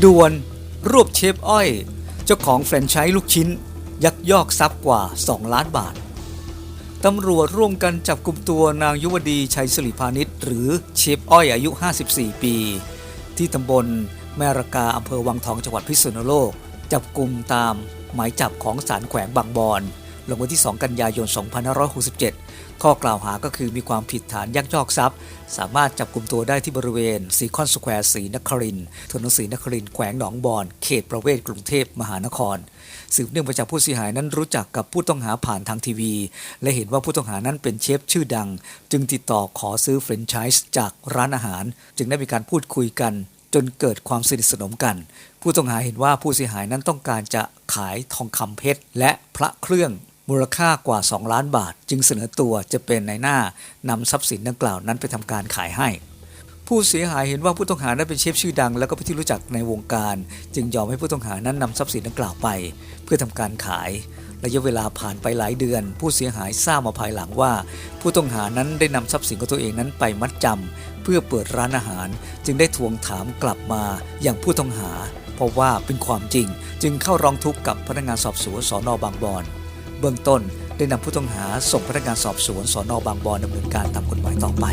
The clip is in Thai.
ด่วน รวบเชฟอ้อย เจ้าของแฟรนไชส์ลูกชิ้น ยักยอกทรัพย์กว่า 2 ล้านบาท ตำรวจร่วมกันจับกลุ่มตัวนางยุวดีชัยสิริพานิชหรือเชฟอ้อยอายุ 54 ปี ที่ตำบลแม่ระกาอำเภอวังทองจังหวัดพิษณุโลก จับกลุ่มตามหมายจับของศาลแขวงบางบอน ลงวันที่ 2 กันยายน 2567 ข้อกล่าวหาก็คือมีความผิดฐานยักยอกทรัพย์ สามารถจับกลุ่มตัวได้ที่บริเวณซีคอนสแควร์ศรีนครินทร์ถนนศรีนครินทร์แขวงหนองบอนเขตประเวศกรุงเทพมหานคร สืบเนื่องมาจากผู้เสียหายนั้นรู้จักกับผู้ต้องหาผ่านทางทีวี และเห็นว่าผู้ต้องหานั้นเป็นเชฟชื่อดัง จึงติดต่อขอซื้อเฟรนไชส์จากร้านอาหาร จึงได้มีการพูดคุยกันจนเกิดความสนิทสนมกัน ผู้ต้องหาเห็นว่าผู้เสียหายนั้นต้องการจะขายทองคำเพชรและพระเครื่อง มูลค่ากว่า 2 ล้านบาท จึงเสนอตัวจะเป็นในหน้านำทรัพย์สินดังกล่าวนั้นไปทำการขายให้ ผู้เสียหายเห็นว่าผู้ต้องหานั้นเป็นเชฟชื่อดัง แล้วก็เป็นที่รู้จักในวงการ จึงยอมให้ผู้ต้องหานั้นนำทรัพย์สินดังกล่าวไป เพื่อทำการขายระยะเวลาผ่านไปหลายเดือน ผู้เสียหายทราบมาภายหลังว่า ผู้ต้องหานั้นได้นำทรัพย์สินของตัวเองนั้นไปมัดจำเพื่อเปิดร้านอาหาร จึงได้ทวงถามกลับมาอย่างผู้ต้องหา เพราะว่าเป็นความจริง จึงเข้าร้องทุกข์กับพนักงานสอบสวนสอนอบางบอน เบื้องต้นได้นำผู้ต้องหาส่งพนักงานสอบสวนสอนอบางบอนดำเนินการตามกฎหมายต่อไป